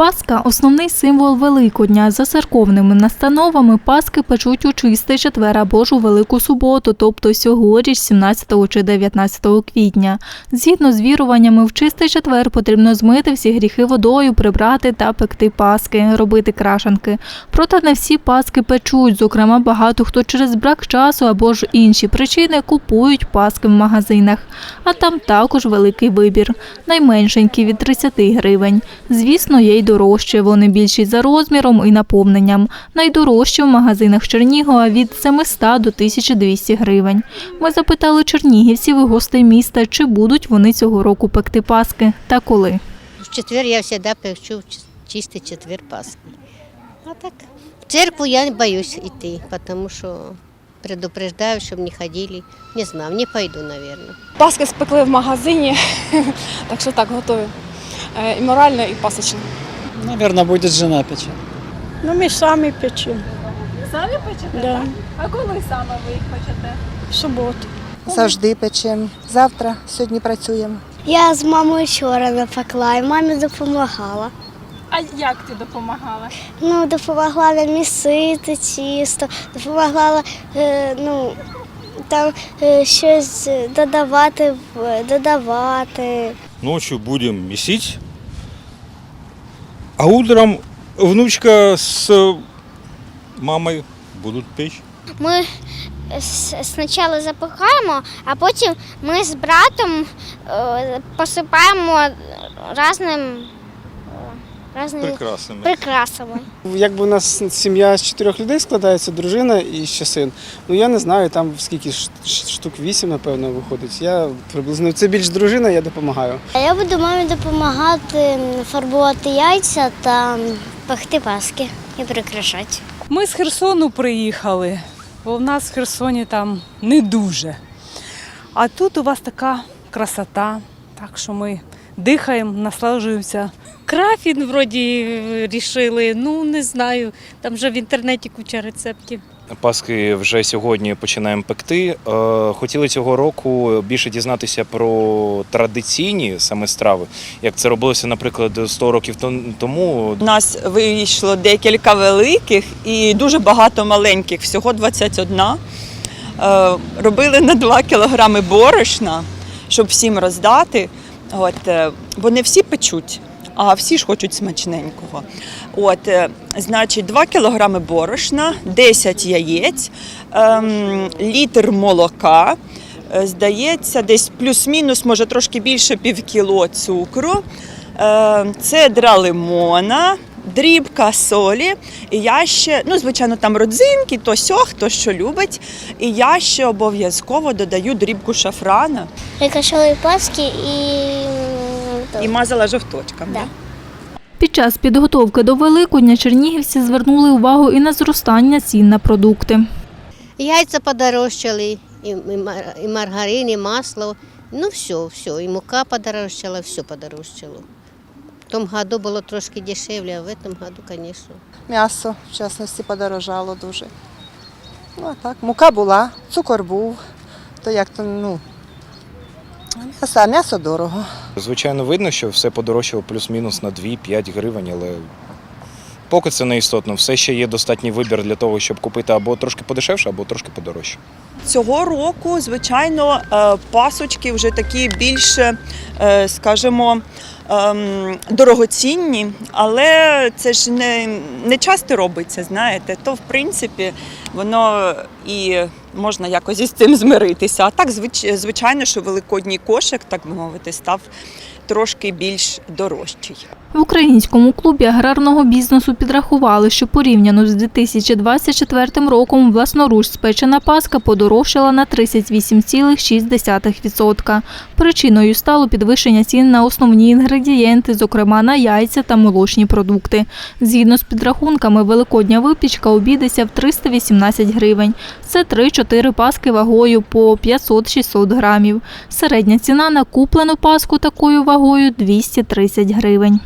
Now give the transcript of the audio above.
Пасха – основний символ Великодня. За церковними настановами Паски печуть у чистий четвер або ж у Велику суботу, тобто сьогодні, 17 чи 19 квітня. Згідно з віруваннями, в чистий четвер потрібно змити всі гріхи водою, прибрати та пекти паски, робити крашанки. Проте не всі паски печуть. Зокрема, багато хто через брак часу або ж інші причини купують паски в магазинах. А там також великий вибір. Найменшенькі від 30 гривень. Звісно, є й дорожче. Вони більші за розміром і наповненням. Найдорожчі в магазинах Чернігова від 700 до 1200 гривень. Ми запитали чернігівців і гостей міста, чи будуть вони цього року пекти паски та коли. В четвер я всегда печу в ч- чистый четвер Пасхи. А так, в церкву я не боюсь идти, потому что предупреждаю, чтобы не ходили. Не знаю, не пойду, наверное. Паски спекли в магазині, так що так, готові. Е, І морально, і пасочно. Наверное, будет жена печь. Ну, ми самі печемо. Самі печете? Да. А коли саме ви їх печете? В суботу. Завжди печемо. Завтра, сьогодні працюємо. Я з мамою вчора напекла і мамі допомагала. А як ти допомагала? Ну, допомогла місити тісто, допомагала е, ну, там е, щось додавати, в- додавати. Ночью будем месить, а утром внучка с мамой будут печь. Ми спочатку запихаємо, а потім ми з братом е, посипаємо разним, разними Прекрасными. прикрасами. Якби у нас сім'я з чотирьох людей складається, дружина і ще син. Ну я не знаю, там скільки ш- ш- штук вісім, напевно, виходить. Я приблизно це більш дружина, я допомагаю. А я буду мамі допомагати фарбувати яйця та пекти паски і прикрашати. Ми з Херсону приїхали, бо в нас в Херсоні там не дуже. А тут у вас така красота, так що ми дихаємо, насолоджуємося. Крафін вроді рішили, ну не знаю. Там вже в інтернеті куча рецептів. Паски вже сьогодні починаємо пекти. Е, Хотіли цього року більше дізнатися про традиційні саме страви, як це робилося, наприклад, 100 років тому. У нас вийшло декілька великих і дуже багато маленьких, всього 21. Е, Робили на 2 кілограми борошна, щоб всім роздати. От, е, не всі печуть, а всі ж хочуть смачненького. От, е, значить, 2 кілограми борошна, 10 яєць, ем, літр молока. е, Здається, десь плюс-мінус, може трошки більше півкіло цукру, ем, цедра лимона, дрібка солі. І я ще, ну, звичайно, там родзинки, то сьо, хто що любить. І я ще обов'язково додаю дрібку шафрана Прикрашали паски і, і мазала жовточками. Да. Під час підготовки до Великодня чернігівці звернули увагу і на зростання цін на продукти. Яйца подорожчали, и маргарин, и масло. Ну все, все, и мука подорожчала, все подорожчало. В том году было трошки дешевле, а в этом году, конечно. М'ясо, в частності, подорожало дуже. Ну, а так, мука була, цукор був. То як то, ну. М'ясо, м'ясо дорого. Звичайно, видно, що все подорожчало плюс-мінус на 2-5 гривень, але поки це не істотно. Все ще є достатній вибір для того, щоб купити або трошки подешевше, або трошки подорожче. Цього року, звичайно, е, пасочки вже такі більше, е, скажімо, ем, дорогоцінні, але це ж не, не часто робиться, знаєте. То, в принципі, воно і можна якось із цим змиритися. А так, звич- звичайно, що великодній кошик, так би мовити, став трошки більш дорожчий. В українському клубі аграрного бізнесу підрахували, що порівняно з 2024 роком власноруч спечена паска подорожчала на 38,6%. Причиною стало підвищення цін на основні інгредієнти, зокрема на яйця та молочні продукти. Згідно з підрахунками, великодня випічка обійдеться в 318 гривень. Це 3-4 паски вагою по 500-600 грамів. Середня ціна на куплену паску такою вагою 230 гривень.